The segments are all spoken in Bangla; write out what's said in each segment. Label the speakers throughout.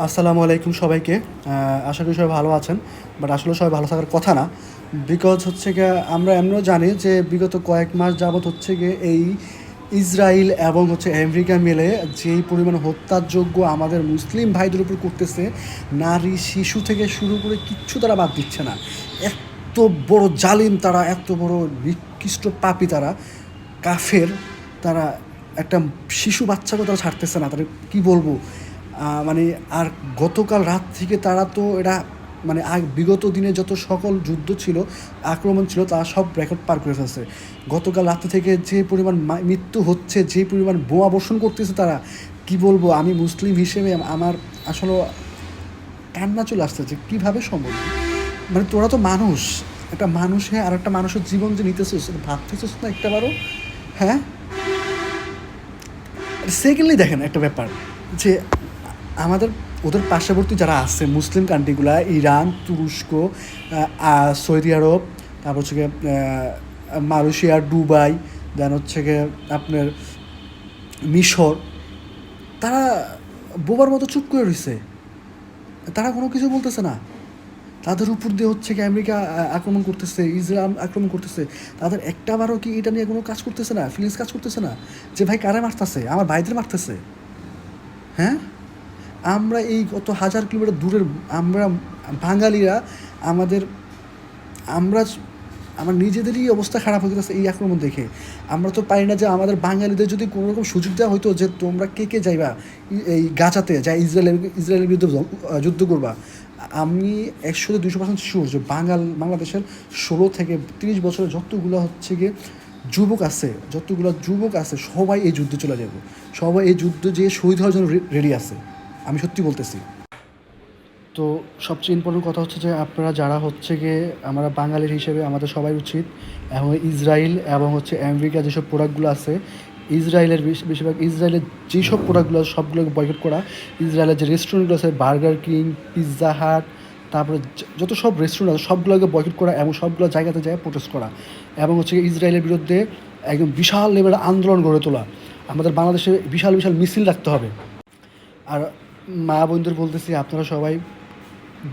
Speaker 1: আসসালামু আলাইকুম সবাইকে। আশা করি সবাই ভালো আছেন, বাট আসলে সবাই ভালো থাকার কথা না। বিকজ হচ্ছে গিয়ে আমরা এমনিও জানি যে বিগত কয়েক মাস যাবৎ হচ্ছে গিয়ে এই ইসরায়েল এবং হচ্ছে আমেরিকা মিলে যেই পরিমাণ হত্যাযোগ্য আমাদের মুসলিম ভাইদের উপর করতেছে, নারী, শিশু থেকে শুরু করে কিচ্ছু তারা বাদ দিচ্ছে না। এত বড় জালিম তারা, এত বড় নিকৃষ্ট পাপি তারা, কাফের তারা, একটা শিশু বাচ্চাকেও তারা ছাড়তেছে না। তারা কি বলব? মানে আর গতকাল রাত থেকে তারা তো এটা মানে আগ, বিগত দিনে যত সকল যুদ্ধ ছিল, আক্রমণ ছিল, তারা সব রেকর্ড পার করে ফেলছে। গতকাল রাত্রি থেকে যে পরিমাণ মৃত্যু হচ্ছে, যে পরিমাণ বোমা বর্ষণ করতেছে তারা, কি বলব, আমি মুসলিম হিসেবে আমার আসলে কান্না চলে আসছে যে কীভাবে সম্ভব? মানে তোরা তো মানুষ, একটা মানুষে আর একটা মানুষের জীবন যে নিতেছিস ভাবতেছিস না একটা বারো হ্যাঁ? সেকেন্ডলি দেখেন একটা ব্যাপার, যে আমাদের ওদের পার্শ্ববর্তী যারা আছে, মুসলিম কান্ট্রিগুলা, ইরান, তুরস্ক সৌদি আরব, তারপর হচ্ছে গিয়ে মালয়েশিয়া, দুবাই, দেন হচ্ছে গিয়ে আপনার মিশর, তারা বোবার মতো চুপ করে রয়েছে তারা কোনো কিছু বলতেছে না। তাদের উপর দিয়ে হচ্ছে কি আমেরিকা আক্রমণ করতেছে, ইসরায়েল আক্রমণ করতেছে। তাদের একটা বারও কি এটা নিয়ে কোনো কাজ করতেছে না, ফিলিংস কাজ করতেছে না? যে ভাই কারে মারতেছে? আমার ভাইদের মারতেছে। হ্যাঁ? আমরা এই কত হাজার কিলোমিটার দূরের আমরা বাঙালিরা আমাদের, আমরা আমার নিজেদেরই অবস্থা খারাপ হয়ে গেছে এই আক্রমণ দেখে। আমরা তো পারি না যে আমাদের বাঙালিদের যদি কোনো রকম সুযোগ দেওয়া হতো যে তোমরা কে কে যাইবা এই গাজাতে, যা ইসরায়েলের ইসরায়েলের বিরুদ্ধে যুদ্ধ করবা। আমি একশো দুশো পার্সেন্ট শিওর যে বাঙাল, বাংলাদেশের ষোলো থেকে তিরিশ বছরের যতগুলো হচ্ছে গিয়ে যুবক আছে, যতগুলো যুবক আছে, সবাই এই যুদ্ধে চলে যাবে। সবাই এই যুদ্ধ যে শহীদ হওয়ার জন্য রেডি আছে। আমি সত্যি বলতেছি। তো সবচেয়ে ইম্পর্টেন্ট কথা হচ্ছে যে আপনারা যারা হচ্ছে গিয়ে আমরা বাঙালির হিসেবে আমাদের সবাই উচিত এবং ইসরায়েল এবং হচ্ছে আমেরিকা যেসব প্রোডাক্টগুলো আছে, ইসরায়েলের বেশি- বেশিরভাগ ইসরায়েলের যেসব প্রোডাক্টগুলো আছে, সবগুলোকে বয়কট করা, ইসরায়েলের যে রেস্টুরেন্টগুলো আছে বার্গার কিং পিৎজা হাট তারপরে যত সব রেস্টুরেন্ট আছে, সবগুলোকে বয়কট করা এবং সবগুলো জায়গাতে যায় প্রোটেস্ট করা এবং হচ্ছে ইসরায়েলের বিরুদ্ধে একদম বিশাল লেভেলের আন্দোলন গড়ে তোলা। আমাদের বাংলাদেশে বিশাল বিশাল মিছিল রাখতে হবে। আর মা বন্ধুর বলতেছি, আপনারা সবাই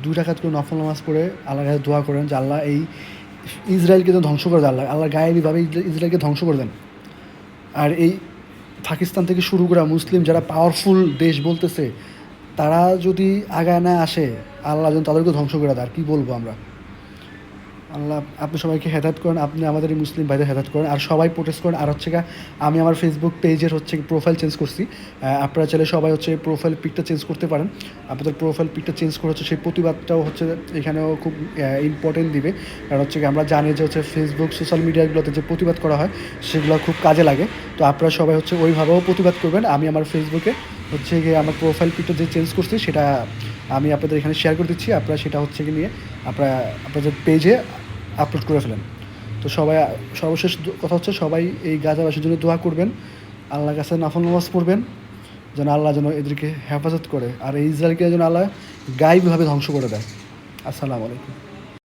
Speaker 1: দুই টাকাত করে নফল নামাজ পড়ে আল্লাহর কাছে দোয়া করেন যে আল্লাহ এই ইসরায়েলকে যেন ধ্বংস করে দেন, আল্লাহ আল্লাহ গায়েবীভাবে ইসরায়েলকে ধ্বংস করে দেন। আর এই পাকিস্তান থেকে শুরু করা মুসলিম যারা পাওয়ারফুল দেশ বলতেছে, তারা যদি আগায় না আসে, আল্লাহ যেন তাদেরকে ধ্বংস করে দেয় আর কী বলব আমরা? আল্লাহ, আপনি সবাইকে হেদায়ত করেন, আপনি আমাদের এই মুসলিম ভাইদের হেদায়ত করেন। আর সবাই প্রোটেস্ট করেন। আর হচ্ছে আমি আমার ফেসবুক পেজের হচ্ছে প্রোফাইল চেঞ্জ করছি। আপনারা চাইলে সবাই হচ্ছে প্রোফাইল পিকটা চেঞ্জ করতে পারেন। আপনাদের প্রোফাইল পিকটা চেঞ্জ করে হচ্ছে সেই প্রতিবাদটাও হচ্ছে এখানেও খুব ইম্পর্টেন্ট দিবে। কারণ হচ্ছে আমরা জানি যে হচ্ছে ফেসবুক সোশ্যাল মিডিয়াগুলোতে যে প্রতিবাদ করা হয়, সেগুলো খুব কাজে লাগে। তো আপনারা সবাই হচ্ছে ওইভাবেও প্রতিবাদ করবেন। আমি আমার ফেসবুকে হচ্ছে গিয়ে আমার প্রোফাইল পিকটা যে চেঞ্জ করছি, সেটা আমি আপনাদের এখানে শেয়ার করে দিচ্ছি। আপনারা সেটা হচ্ছে কি নিয়ে, আপনারা, আপনাদের পেজে আপলোড করে ফেলেন। তো সবাই, সর্বশেষ কথা হচ্ছে সবাই এই গাজাবাসীর জন্য দোয়া করবেন। আল্লাহর কাছে নাফল নামাজ পড়বেন, যেন আল্লাহ যেন এদেরকে হেফাজত করে, আর এই ইসরায়েলকে যেন আল্লাহ গাইবভাবে ধ্বংস করে দেয়। আসসালামু আলাইকুম।